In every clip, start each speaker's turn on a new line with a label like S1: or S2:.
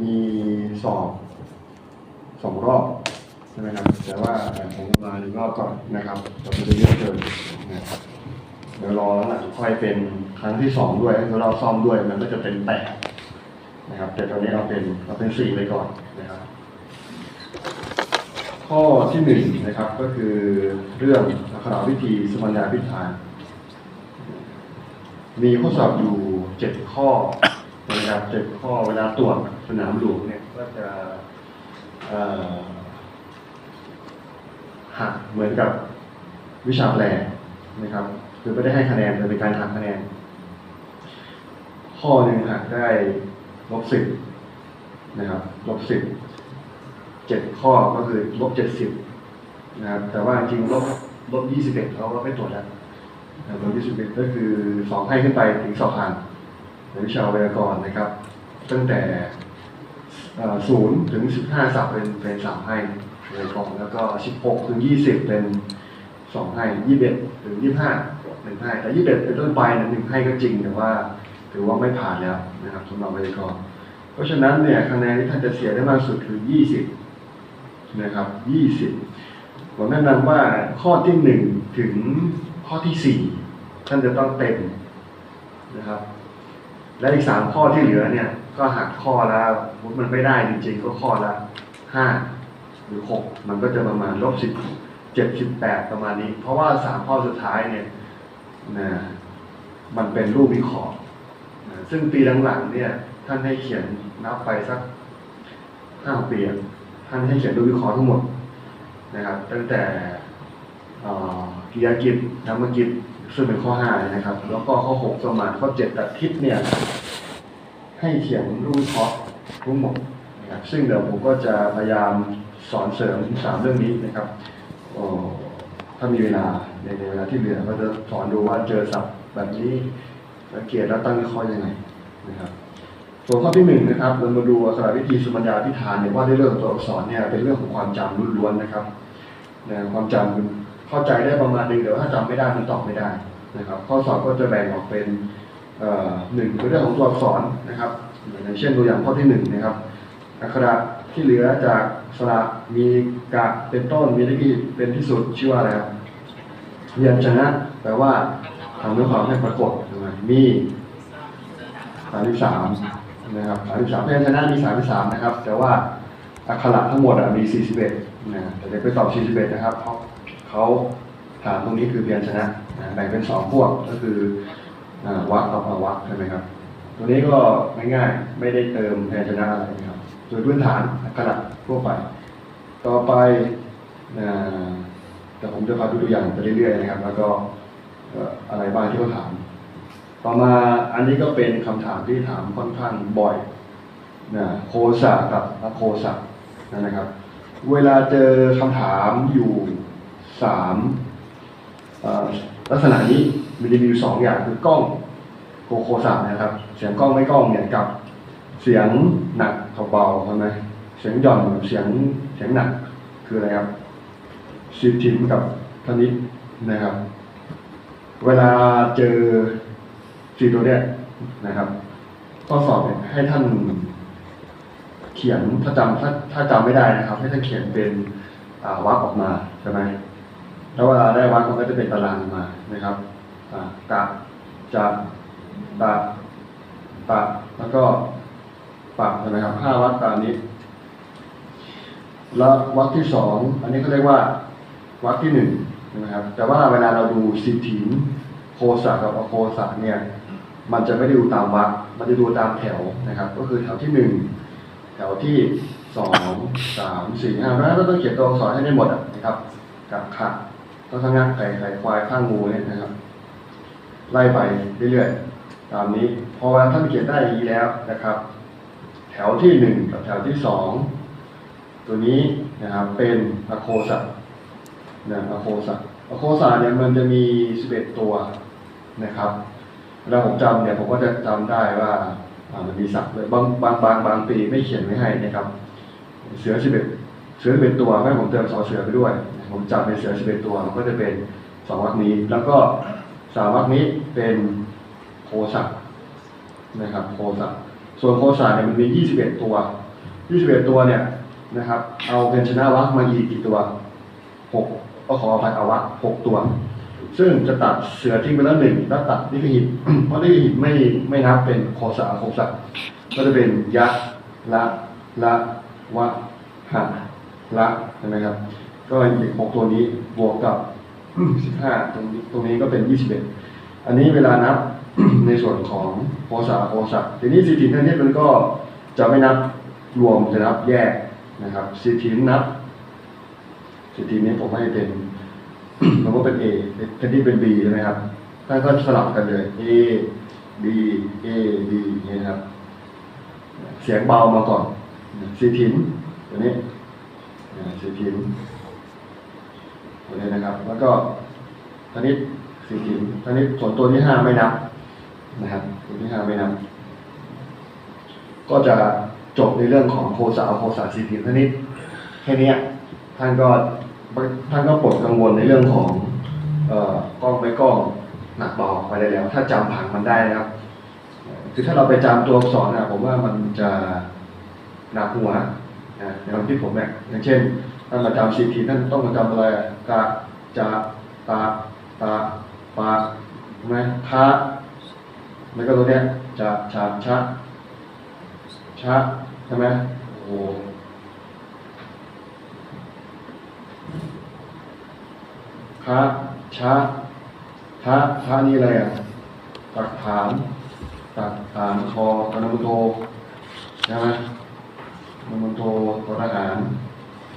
S1: มีสอบสองรอบใช่ไหมครับ แต่ว่าผมมาหนึ่งรอบก่อนนะครับจะไม่ได้เยอะเกินนะครับเดี๋ยวรอแล้วหลังค่อยเป็นครั้งที่สองด้วยแล้วเราซ่อมด้วยมันก็จะเป็นแปดนะครับ แต่ตอนนี้เราเป็นเราเป็นสี่ไปก่อนนะครับ ข้อที่หนึ่งนะครับก็คือเรื่องอักขราวิธีสมัญญาพิธานมีข้อสอบอยู่เจ็ดข้อ นะครับเจ็ดข้อเวลาตรวจสนามหลวงเนี่ยก็จะหักเหมือนกับวิชาแปลนะครับคือไม่ได้ให้คะแนนแต่เป็นการหักคะแนน ข้อหนึ่งหักได้ลบสิบนะครับลบสิบเจ็ดข้อก็คือลบเจ็ดสิบนะครับแต่ว่าจริงลบลบยี่สิบเอ็ดเขาก็ไม่ตรวจแล้วลบยี่สิบเอ็ดก็คือสองให้ขึ้นไปถึงสอบผ่าน ในวิชาไวยากรณ์นะครับ ตั้งแต่ศูนย์ถึงสิบห้าสับเป็นเป็นสามให้ไวยากรณ์แล้วก็สิบหกถึงยี่สิบเป็นสองให้ยี่สิบเอ็ดถึงยี่สิบห้าหนึ่งให้แต่ยี่สิบเอ็ดเป็นต้นไปนะหนึ่งให้ก็จริงแต่ว่าถือว่าไม่ผ่านแล้วนะครับสำหรับไวยากรณ์เพราะฉะนั้นเนี่ยคะแนนที่ท่านจะเสียได้มากสุดคือยี่สิบนะครับยี่สิบผมแนะนำว่าข้อที่หนึ่งถึงข้อที่สี่ท่านจะต้องเต็มนะครับ และอีกสามข้อที่เหลือเนี่ย ก็หักข้อละมุดมันไม่ได้จริงๆ ก็ข้อละห้าหรือหกมันก็จะประมาณลบสิบเจ็ดสิบแปดประมาณนี้ เพราะว่าสามข้อสุดท้ายเนี่ยนะมันเป็นรูปวิเคราะห์ซึ่งปีหลังๆเนี่ย ท่านให้เขียนนับไปสักห้าปีอะท่านให้เขียนรูปวิเคราะห์ทั้งหมดนะครับ ตั้งแต่ กิยากิจธรรมกิจซึ่งเป็นข้อห้ายนะครับ แล้วก็ข้อหกสมานข้อเจ็ดตัดทิศเนี่ย ให้เขียนรูปเคราะทั้งหมดนะครับซึ่งเดี๋ยวผมก็จะพยายามสอนเสริมสามเรื่องนี้นะครับถ้ามีเวลาในเวลาที่เหลือก็จะสอนดูว่าเจอศัพท์แบบนี้สังเกตแล้วตั้งวิเคราะห์ยังไงนะครับส่วนข้อที่หนึ่งนะครับเรามาดูอักษรวิธีสมัญญาพิธานเนี่ยว่าด้วยเรื่องตัวอักษรเนี่ยเป็นเรื่องของความจำล้วนๆนะครับนะความจำ เข้าใจได้ประมาณหนึงแต่ว่าถ้าจำไม่ได้มันตอบไม่ได้นะครับ ข้อสอบก็จะแบ่งออกเป็นหนึ่งคือเรื่องของตัวอักษรนะครับอย่างเช่นตัวอย่างข้อที่หนึ่งนะครับอักขระที่เหลือจากสระมีกะเป็นต้นมีเลขที่เป็นที่สุดชื่อว่าอะไรครับพยัญชนะแปลว่าทำด้วยความให้ปรากฏนะครับมีสามสิบสามนะครับสามสิบสามพยัญชนะมีสามสิบสามนะครับ แต่ว่าอักขระทั้งหมดมีสี่สิบเอ็ดนะแต่เดี๋ยวไปตอบสี่สิบเอ็ดนะครับ เขาถามตรงนี้คือพยัญชนะนะแบ่งเป็นสองพวกก็คืออวรรคกับอวรรคใช่ไหมครับ ตัวนี้ก็ง่ายๆไม่ได้เติมพยัญชนะอะไรนะครับโดยพื้นฐานอักขระทั่วไป ต่อไปอแต่ผมจะพาดูตัวอย่างไปเรื่อยๆนะครับ แล้วก็อะไรบ้างที่เขาถาม ต่อมาอันนี้ก็เป็นคำถามที่ถามค่อนข้างบ่อยนะโคสะกับอโคสะนะครับ เวลาเจอคำถามอยู่ สามลักษณะนี้มันจะมีอยู่สองอย่างคือกล้องโกโคสะนะครับ เสียงกล้องไม่กล้องเนี่ยกับเสียงหนักเบาใช่ไหมเสียงหย่อนเสียงเสียงหนักคืออะไรครับสิทิมกับธนิตนะครับ เวลาเจอสี่ตัวเนี้ยนะครับข้อสอบเนี่ยให้ท่านเขียนถ้าจำถ้าถ้าจำไม่ได้นะครับ ให้ท่านเขียนเป็นวรรคออกมาใช่ไหม แล้วเวลาได้วรรคมันก็จะเป็นตารางมานะครับอ่ากะจะตะตะแล้วก็ปะใช่ไหมครับห้าวรรคตามนี้ แล้ววรรคที่สองอันนี้เขาเรียกว่าวรรคที่หนึ่งใช่ไหมครับ แต่ว่าเวลาเราดูสิบถินโคสะกับอโคสะเนี่ย มันจะไม่ได้ดูตามวรรคมันจะดูตามแถวนะครับ ก็คือแถวที่หนึ่งแถวที่สองสามสี่ห้าแล้วก็ต้องเขียนตัวอักษรให้ได้หมดนะครับกับขัด ต้องทั้งงานไก่ไข่ควายข้างงูเนี่ยนะครับ ไล่ไปเรื่อยๆตามนี้พอวลาท่านเขียนได้อย่างนี้แล้วนะครับ แถวที่หนึ่งกับแถวที่สองตัวนี้นะครับเป็นอโคสะนะอโคสะอโคสะเนี่ยมันจะมีสิบเอ็ดตัวนะครับเวลาผมจำเนี่ยผมก็จะจำได้ว่ามันมีสับเลยบางบางบางบางปีไม่เขียนไว้ให้นะครับ เสือสิบเอ็ดเสือเป็นตัวให้ผมเติมสอเสือไปด้วย ผมจับเป็นเสือสิบเอ็ดตัวก็จะเป็นสองวรรคนี้ แล้วก็สามวรรคนี้เป็นโคสักนะครับโคสักส่วนโคสักเนี่ยมันมียี่สิบเอ็ดตัวยี่สิบเอ็ดตัวเนี่ยนะครับ เอาเป็นชนะวรรคมาอีกกี่ตัวหกก็ขออภัยเอาวรรคหกตัว ซึ่งจะตัดเสือทิ้งไปแล้วหนึ่งแล้วตัดนิคหิตเพราะนิคหิตไม่ไม่นับเป็นโคสาโคสักก็จะเป็นยะละละวะหะละใช่ไหมครับ ก็อีกหกตัวนี้บวกกับสิบห้าตรงนี้ตรงนี้ก็เป็นยี่สิบเอ็ดอันนี้เวลานับ ในส่วนของโคสาโคสักทีนี้สีถินท่านี้มันก็จะไม่นับรวมจะนับแยกนะครับสีถินนับสีถินนี้ผมให้เป็นมันก็เป็น A แทนที่เป็น B ใช่ไหมครับท่านก็สลับกันเลย A B A B อย่างนี้นะครับ เสียงเบามาก่อนสีถินตัวนี้อ่าสีถิน ตัวนี้นะครับ แล้วก็ตอนนี้สี่ถินตอนนี้ส่วนตัวที่ห้าไม่นับนะครับตัวที่ห้าไม่นับ ก็จะจบในเรื่องของโคสาโคสาสี่ถินเท่านี้แค่นี้ท่านก็ท่านก็ปลดกังวลในเรื่องของเอ่อกล้องไม่กล้องหนักเบาไปได้แล้ว ถ้าจำผังมันได้นะครับคือถ้าเราไปจำตัวอักษรนะผมว่ามันจะหนักหัว นะในวามที่ผมเนี่ยอย่างเช่นท่านมาจำสิบทีท่านต้องมาจำอะไรกะจะตาตาปาใช่ไหมคะแล้วก็ตัวเนี้ยจะชาชะชะใช่ไหมโอ้โหคะชะทะทะนี่อะไรอะตักฐานตักฐานคอตนมุโตใช่ไหม นมุโตตัวทหาร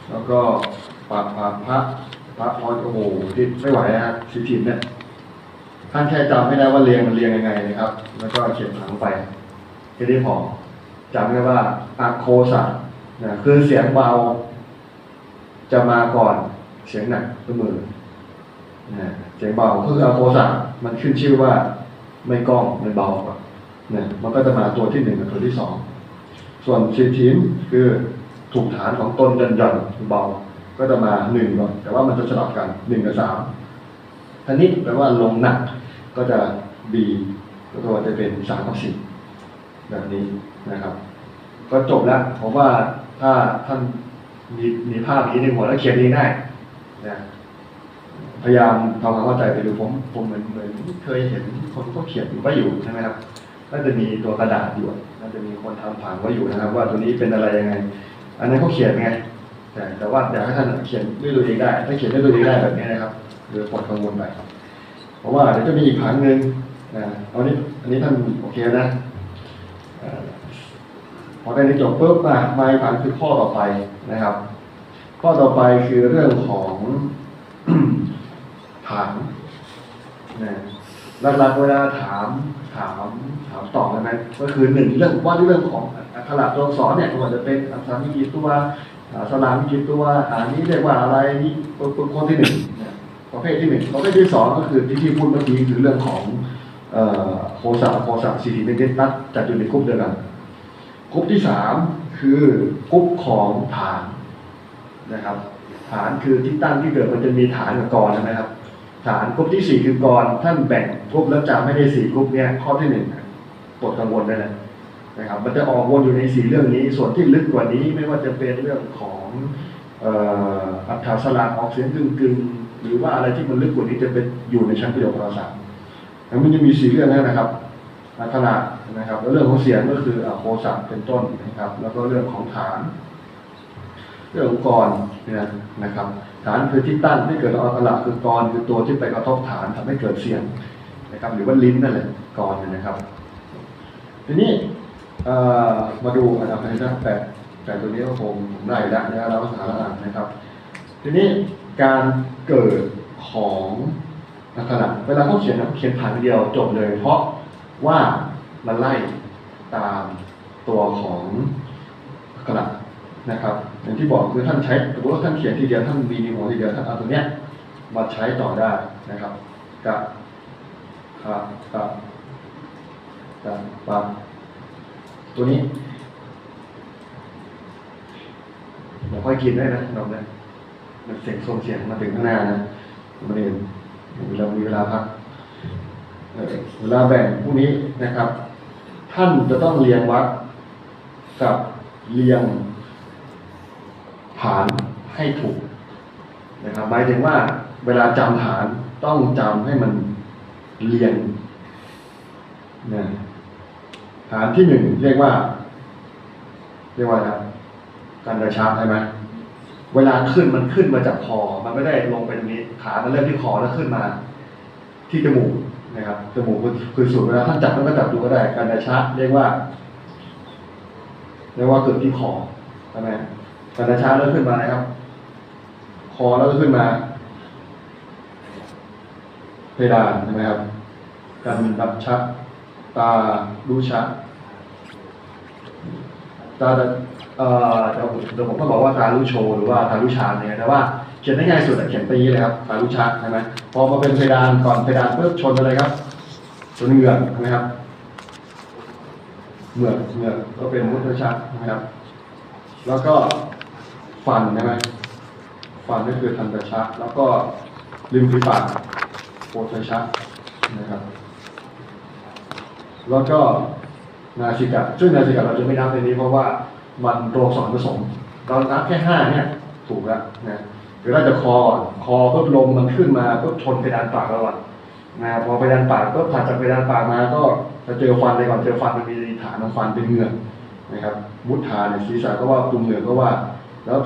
S1: แล้วก็ปากปากพระพระพรโอ้โหที่ไม่ไหวนะสิทินเนี่ยท่านแค่จำไม่ได้ว่าเรียงมันเรียงยังไงนะครับ แล้วก็เขียนหลังไปแค่นี้พอจำได้ว่าอะโคสะนะคือเสียงเบา จะมาก่อนเสียงหนักเสมอนะเสียงเบาก็คืออะโคสะมันขึ้นชื่อว่าไม่ก้องไม่เบากว่านะมันก็จะมาตัวที่หนึ่งกับตัวที่สอง ส่วนสิทินคือถูกฐานของต้นยันยันเบา ก็จะมาหนึ่งก่อนแต่ว่ามันจะสลับกันหนึ่งกับสามท่านี้แปลว่าลงหนักก็จะบีก็จะเป็นสามกับสิบแบบนี้นะครับ ก็จบแล้วผมว่าถ้าท่านมีมีภาพนี้ในหัวแล้วเขียนเองได้นะพยายามทำความเข้าใจไปดูผมผมเหมือนเหมือนเคยเห็นคนเขาเขียนอยู่ก็อยู่ใช่ไหมครับ น่าจะมีตัวกระดาษอยู่น่าจะมีคนทำผังไว้อยู่นะครับ ว่าตัวนี้เป็นอะไรยังไง อันนั้นเขาเขียนไง แต่แต่ว่าอยากให้ท่านเขียนด้วยตัวเองได้ ถ้าเขียนด้วยตัวเองได้แบบนี้นะครับเรือปลดกังวลไปเพราะว่าเดี๋ยวจะมีอีกผังหนึ่งนะเอานี้อันนี้ท่านโอเคนะพอได้นี้จบปุ๊บมามาผังคือข้อต่อไปนะครับ ข้อต่อไปคือเรื่องของฐานนะ หลักๆเวลาถามถามถามตอบกันไหมก็คือหนึ่งเรื่องว่าเรื่องของอักขระตัวอักษรเนี่ยมันจะเป็นอักษรมีกี่ตัวอ่าสนามมีกี่ตัวอ่านี้เรียกว่าอะไรนี่คนคนที่หนึ่งประเภทที่หนึ่งประเภทที่สองก็คือที่ที่พูดเมื่อกี้คือเรื่องของเอ่อโคสะโคสะสี่ถิเป็นนัดจัดอยู่ในกลุ่มเดียวกันกลุ่มที่สามคือกลุ่มของฐานนะครับ ฐานคือที่ตั้งที่เกิดมันจะมีฐานกับกรใช่ไหมครับ ฐานกลุ่มที่สี่คือกรท่านแบ่งกลุ่มแล้วจำไม่ได้สี่กลุ่มเนี่ยข้อที่หนึ่งปดกังวลได้เลยนะครับ มันจะออกวนอยู่ในสี่เรื่องนี้ ส่วนที่ลึกกว่านี้ไม่ว่าจะเป็นเรื่องของอ่ออัฐสลากออกเสียงกึ่งกึ่งๆหรือว่าอะไรที่มันลึกกว่านี้จะเป็นอยู่ในชั้นประโยคภาษาแล้วมันจะมีสี่เรื่องนั้นนะครับลักษณะนะครับแล้วเรื่องของเสียงก็คืออะโคสักเป็นต้นนะครับ แล้วก็เรื่องของฐาน เรื่องของกรเนี่ยนะครับ ฐานคือที่ตั้งที่เกิดอักระคือกรคือตัวที่ไปกระทบฐานทำให้เกิดเสียงนะครับหรือว่าลิ้นนั่นแหละกรเนี่ยนะครับ ทีนี้มาดูอันดับที่แปดแปดตัวนี้ก็คงผมได้แล้วนะครับเราภาษาละอ่านนะครับ ทีนี้การเกิดของอักขระเวลาเขาเขียนนะเขียนผ่านเดียวจบเลย เพราะว่ามันไล่ตามตัวของอักขระ นะครับ อย่างที่บอกคือท่านใช้สมมติว่าท่านเขียนทีเดียวท่านมีในหัวทีเดียวท่านเอาตัวเนี้ยมาใช้ต่อได้นะครับกะกะกะกะปะตัวนี้เดี๋ยวค่อยกินได้นะเราเนี่ยมันเสียงส่งเสียงมาถึงข้างหน้านะมาเรียนเรามีเวลาพักเวลาแบ่งพวกนี้นะครับ ท่านจะต้องเรียงวัดกับเรียง ฐานให้ถูกนะครับหมายถึงว่าเวลาจำฐานต้องจำให้มันเรียงนะฐานที่หนึ่งเรียกว่า เรียกว่าอะไรครับการกระชับใช่ไหมเวลาขึ้นมันขึ้นมาจากคอ มันไม่ได้ลงไปตรงนี้ขา มันเริ่มที่คอแล้วขึ้นมา ที่จมูกนะครับจมูกคือคือสูดเวลาท่านจับท่านก็จับดูก็ได้การกระชับเรียกว่าเรียกว่าเกิดที่คอใช่ไหม การกระชับเริ่มขึ้นมานะครับ คอแล้วก็ขึ้นมาเพดานใช่ไหมครับการรับชัดตาดูชัดตาจะเอ่อเดี๋ยวผมเดี๋ยวผมก็บอกว่าตารู้โชว์หรือว่าตารู้ชาเนี่ยแต่ว่าเขียนได้ง่ายสุดเขียนตีเลยครับตารู้ชัดใช่ไหมพอมาเป็นเพดานก่อนเพดานปุ๊บชนอะไรครับชนเหงือกใช่ไหมครับเหงือกเหงือกก็เป็นมุตชัดนะครับ แล้วก็ ฟันใช่ไหมฟันก็คือทันตชัดแล้วก็ริมฝีปากโพธชัดนะครับ แล้วก็นาสิกะซึ่งนาสิกะเราจะไม่นับในนี้เพราะว่ามันตัวอักษรผสมเรานับแค่ห้าเนี่ยถูกแล้วนะหรือเราจะคอก่อนคอปุ๊บลมมันขึ้นมาปุ๊บชนเพดานปากเราก่อนะพอเพดานปากปุ๊บถัดจากเพดานปากมาก็จะเจอฟันเลยก่อนเจอฟันมันมีฐานของฟันเป็นเหงือกนะครับมุทาเนี่ยศีรษะก็ว่าตุ่มเหงือกก็ว่า แล้ว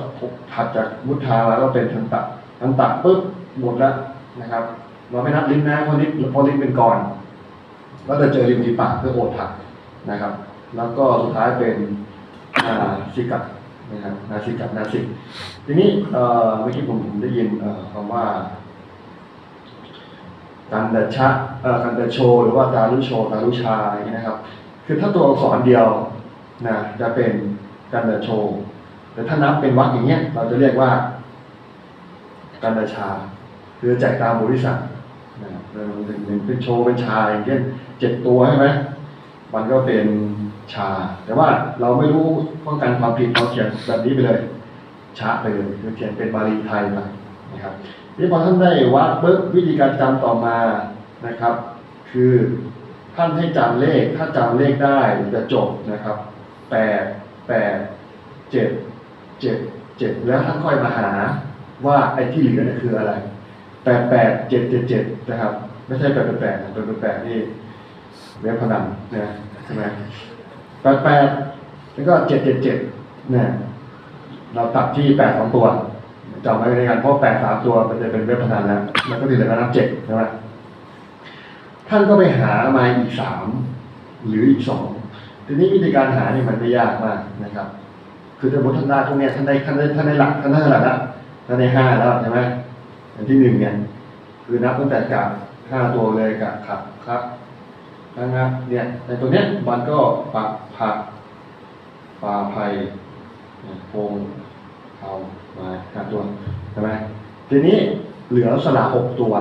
S1: ถัดจากมุทามาก็เป็นทันตะทันตะปุ๊บหมดแล้วนะครับ เราไม่นับลิ้นนะเพราะลิ้นเพราะลิ้นเป็นก่อน ก็จะเจอริมฝีปากคือโอดถักนะครับ แล้วก็สุดท้ายเป็นนาสิกัดนะครับนาสิกัดนาสิกทีนี้เมื่อกี้ผมได้ยินคำว่าการเดชะการเดโช หรือว่าการุโชการุชาอย่างนี้ยนะครับ คือถ้าตัวอักษรเดียวนะจะเป็นการเดโช แต่ถ้านับเป็นวรรคอย่างเงี้ย เราจะเรียกว่าการเดชา คือแจกตามบริษัทนะครับเป็นเป็นเป็นโชว์เป็นชาอย่างเช่นเจ็ดตัวใช่ไหมมันก็เป็นชา แต่ว่าเราไม่รู้ป้องกันความผิดเราเขียนแบบนี้ไปเลยชาไปเลยคือเขียนเป็นบาลีไทยไปนะครับนี่พอท่านได้วัดปุ๊บวิธีการจำต่อมานะครับ คือท่านให้จำเลขถ้าจำเลขได้จะจบนะครับแปดแปดเจ็ด เจ็ดเจ็ดแล้วท่านค่อยมาหาว่าไอ้ที่เหลือนี่ยคืออะไรแปดแปดเจ็ดเจ็ดเจ็ดนะครับ ไม่ใช่แปดแปดแปดนะแปดแปดแปดนี่เว็บพนันนะใช่ไหมแปดแปดแล้วก็เจ็ดเจ็ดเจ็ดเนี่ยเราตัดที่แปดสองตัวจำไว้ในการเพราะแปดสามตัวมันจะเป็นเว็บพนันแล้วมันก็ติดแต่นับเจ็ดใช่ไหมท่านก็ไปหามาอีกสามหรืออีกสองทีนี้วิธีการหาเนี่ยมันไม่ยากมากนะครับ คือถ้าสมมติท่านได้พวกเนี้ยท่านได้ท่านได้ท่านได้หลักท่านได้หลักแล้วท่านได้ห้าแล้วใช่ไหมอันที่หนึ่งเนี่ยคือนับตั้งแต่กะห้าตัวเลยกะขับครับนะครับเนี่ยในตัวเนี้ยมันก็ปักผักปลาไผ่เนี่ยโพงเอามาห้าตัวใช่ไหมทีนี้เหลือสละหกตัว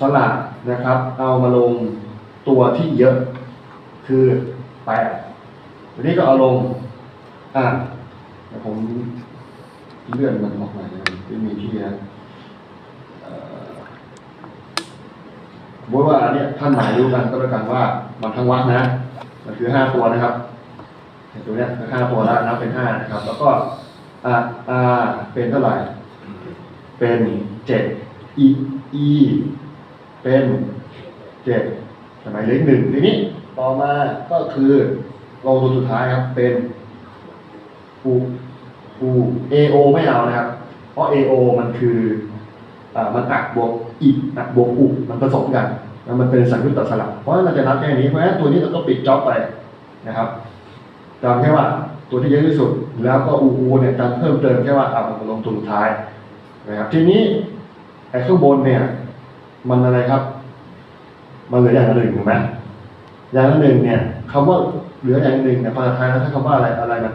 S1: สละนะครับ เอามาลงตัวที่เยอะ คือแปดทีนี้ก็เอาลง อะเดี๋ยวผมเลื่อนมันออกมาเลยไม่มีที่นะเอ่อสมมติว่าอันเนี้ยท่านหมายรู้กันก็แล้วกันว่ามันทั้งวัดนะ มันคือห้าตัวนะครับตัวเนี้ยห้าตัวแล้วนับเป็นห้านะครับ แล้วก็อ่าอ่าเป็นเท่าไหร่ เป็นเจ็ดอีอีเป็นเจ็ดสมัยเลขหนึ่งทีนี้ต่อมาก็คือลงตัวสุดท้ายครับ เป็น อูอูเอโอไม่เอานะครับ เพราะ AO มันคืออมันอักบวกอีอักบวกอุมันผสมกันแล้วมันเป็นสังยุตตสลับเพราะฉะนั้นเราจะนับแค่นี้เพราะฉะนั้นตัวนี้เราก็ปิดจ็อบไปนะครับจำแค่ว่าตัวที่เยอะที่สุด แล้วก็อูอูเนี่ยจำเพิ่มเติมแค่ว่าเอามาลงตัวสุดท้ายนะครับ ทีนี้ไอ้ข้างบนเนี่ย มันอะไรครับ มันเหลืออย่างละหนึ่งถูกไหมอย่างละหนึ่งเนี่ยคำว่าเหลืออย่างละหนึ่งเนี่ยภาษาไทยแล้วถ้าคำว่าอะไรอะไรนะ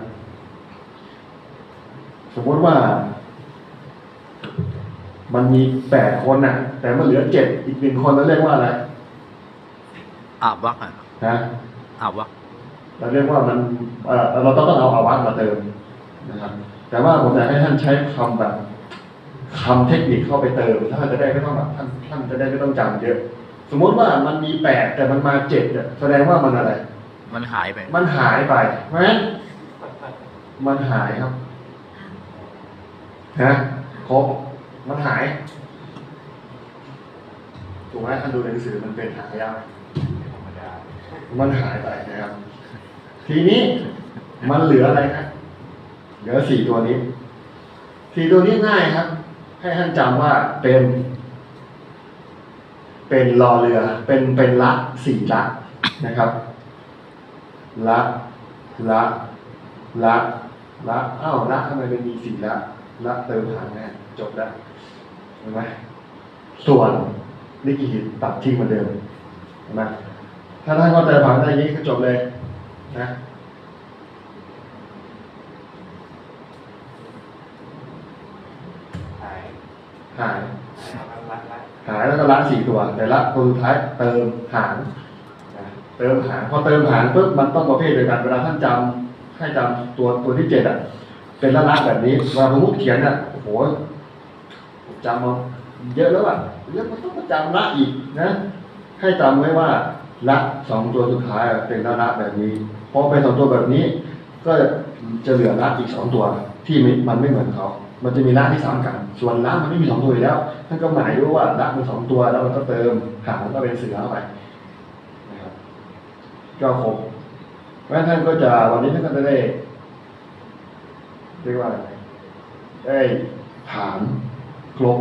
S1: สมมติว่า มันมีแปดคนน่ะ แต่มันเหลือเจ็ดอีกหนึ่งคนแล้วเรียกว่าอะไร
S2: อาบวักอะ
S1: นะ
S2: อาบวัก
S1: เราเรียกว่ามันเอ่อเราต้องต้องเอาอาวัตมาเติมนะครับ แต่ว่าผมอยากให้ท่านใช้คำแบบคำเทคนิคเข้าไปเติมถ้านจะได้ไม่ต้องแบบท่านท่านจะได้ไม่ต้องจำเยอะ สมมติว่ามันมีแปดแต่มันมาเจ็ดเนี่ยแสดงว่ามันอะไร
S2: มันหายไป
S1: มันหายไปเพราะฉะนั้นมันหายครับ ฮะครบมันหาย ถูกไหมท่านดูในหนังสือมันเป็นหายากมันหายไปนะครับ ทีนี้มันเหลืออะไรครับเหลือสี่ตัวนี้สี่ตัวนี้ง่ายครับ ให้ท่านจำว่าเป็น เป็นรอเรือ เป็นเป็นละสี่ละนะครับละละละละอ้าวละทำไมเป็นมีสี่ละ ละเติมหางแน่จบแล้วเห็นไหมส่วนนิกิหิตตัดทิ้งเหมือนเดิมเห็นไหมถ้าท่านเข้าใจผังได้อยางนี้ก็จบเลยนะ
S3: หาย
S1: หาย
S3: หาย
S1: แล้วก็ละสี่ตัวแต่ละตัวสุดท้ายเติมหางนะเติมหางพอเติมหางปุ๊บมันต้องประเภทเดียวกันเวลาท่านจำให้จำตัวตัวที่เจ็ดอะ เป็นละละแบบนี้เวลาสมมติเขียนอะโอ้โหจำมาเยอะแล้วอะเยอะมันต้องมาจำละอีกนะ ให้จำไว้ว่าละสองตัวสุดท้ายเป็นละละแบบนี้พอเป็นสองตัวแบบนี้ ก็จะเหลือละอีกสองตัวที่มันไม่เหมือนเขามันจะมีละที่สามกัน ส่วนละมันไม่มีสองตัวอยู่แล้วท่านก็หมายรู้ว่าละมันสองตัวแล้วมันก็เติมหางก็เป็นเสือเข้าไปนะครับก็ครบเพราะท่านก็จะวันนี้ท่านก็จะได้ เรียกว่าอะไรได้ฐานครบ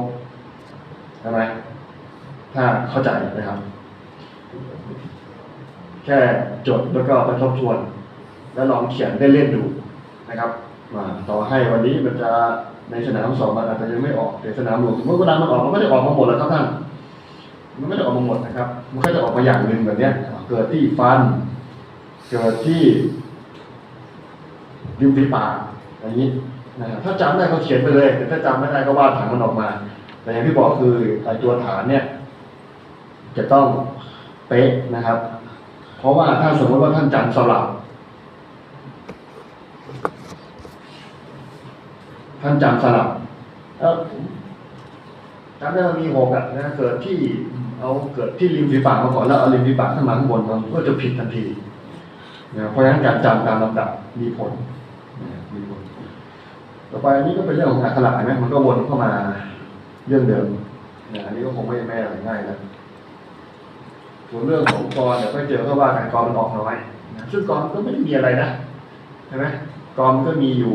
S1: ใช่ไหมถ้าเข้าใจนะครับ แค่จดแล้วก็ไปทบทวน แล้วลองเขียนได้เล่นๆดูนะครับมาต่อให้วันนี้มันจะในสนามสอบมันอาจจะยังไม่ออกแต่สนามหลวงสมมติเวลามันออกมันไม่ได้ออกมาหมดแล้วครับท่านมันไม่ได้ออกมาหมดนะครับ มันก็จะออกมาอย่างหนึ่งแบบเนี้ยเกิดที่ฟัน เกิดที่ริมฝีปาก อย่างนี้นะครับถ้าจำได้ก็เขียนไปเลยแต่ถ้าจำไม่ได้ก็วาดฐานมันออกมา แต่อย่างที่บอกคือไอตัวฐานเนี่ย จะต้องเป๊ะนะครับ เพราะว่าถ้าสมมติว่าท่านจำสลับท่านจำสลับแล้วจำได้ว่ามีหกอะนะเกิดที่เอาเกิดที่ริมฝีปากมาก่อนแล้วเอาริมฝีปากขึ้นมาข้างบนมันก็จะผิดทันทีนะเพราะฉะนั้นการจำตามลำดับมีผลมีผล ต่อไปอันนี้ก็เป็นเรื่องของอักขระเห็นไหมมันก็วนเข้ามาเรื่องเดิมนะอันนี้ก็คงไม่ไม่อะไรง่ายนะส่วนเรื่องของกรเดี๋ยวก็เจอเพราะว่าการกรมันออกน้อยนะซึ่งกรก็ไม่ได้มีอะไรนะใช่ไหมกรมันก็มีอยู่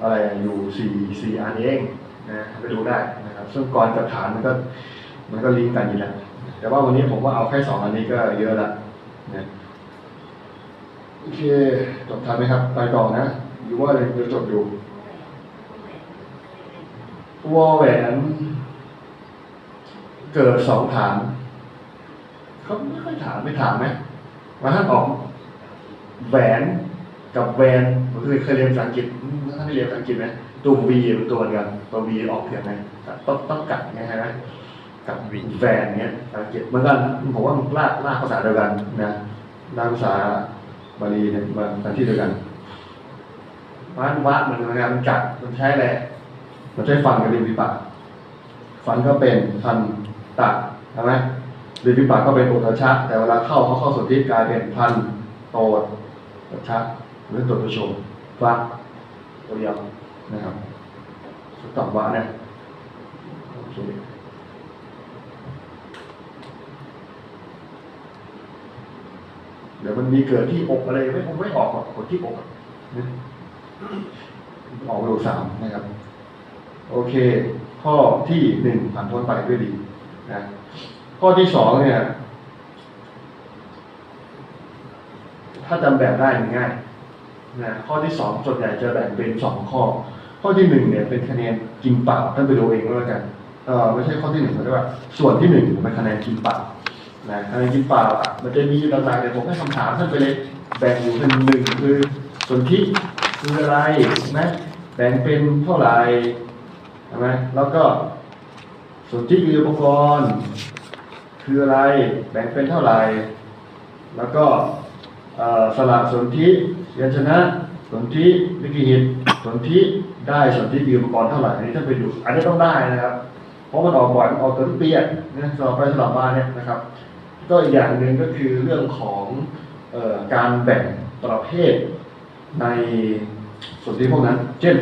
S1: อะไรอะอยู่สี่สี่อันเองนะไปดูได้นะครับซึ่งกรกับฐานมันก็ มันก็ลิงก์กันอยู่แล้วแต่ว่าวันนี้ผมว่าเอาแค่สองอันนี้ก็เยอะละนะโอเคจบทันไหมครับ ไปต่อนะหรือว่าเดี๋ยวจบอยู่ วอแหวนเกิดสองฐานเขาไม่ค่อยถามไม่ถามไหมว่าท่านออกแหวนกับแวนผมเคยเคยเรียนภาษาอังกฤษอืมท่านได้เรียนภาษาอังกฤษไหมตัว V เป็นตัวเดียวกันตัว V ออกเสียงไงต้องต้องกัดไงใช่ไหมกับ
S2: V
S1: แวนเนี้ยภาษาอังกฤษเหมือนกันผมว่ามันลากลากภาษาเดียวกันนะลากภาษาบาลีเนี่ยมันมาที่เดียวกันมันวะเหมือนกันมันกัดมันใช้อะ ไรมันใช้ฟันกับริมฝีปากฟันก็เป็นฟันตัดใช่ไหมริมฝีปากก็เป็นโอตชะ แต่เวลาเข้าเขาเข้าสุทธิกลายเป็นพันโตดตัดชักหรือตัวประชมฟักตัวเดียวนะครับสุดตอบว่าเนี่ยเดี๋ยวมันมีเกิดที่อกอะไรไม่คงไม่ออกหรอกที่อกอะนะออกรูสามนะครับ โอเค ข้อที่หนึ่งผ่านพ้นไปด้วยดีนะข้อที่สองเนี่ย ถ้าจำแบบได้มันง่ายนะข้อที่สองส่วนใหญ่จะแบ่งเป็นสองข้อ ข้อที่หนึ่งเนี่ยเป็นคะแนนกินเปล่าท่านไปดูเองก็แล้วกันเออไม่ใช่ข้อที่หนึ่งเขาเรียกว่า ส่วนที่หนึ่งเป็นคะแนนกินเปล่านะคะแนนกินเปล่าอะมันจะมีหลักๆเนี่ยผมให้คำถามท่านไปเลยแบ่งอยู่เป็นหนึ่งคือส่วนที่คืออะไรนะแบ่งเป็นเท่าไหร่ ช่ไหมแล้วก็ส่วนที่คืออุปกรณ์คืออะไรแบ่งเป็นเท่าไหร่ แล้วก็สละสนธิเยนชนะสนธิวิกิหิตสนธิได้สนธิมีอุปกรณ์เท่าไหร่อันนี้ถ้าไปดูอันนี้ต้องได้นะครับ เพราะมันออกบ่อยมันออกเกินทุกปีอะนะสลับไปสลับมาเนี่ยนะครับ ก็อีกอย่างหนึ่งก็คือเรื่องของออการแบ่งประเภทในสนธิพวกนั้น เช่น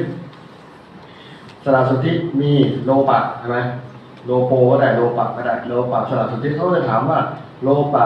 S1: สระสนธิมีโลปะใช่ไหมโลโปก็ได้โลปะก็ได้โลปะสระสนธิเขาจะถามว่าโลปะ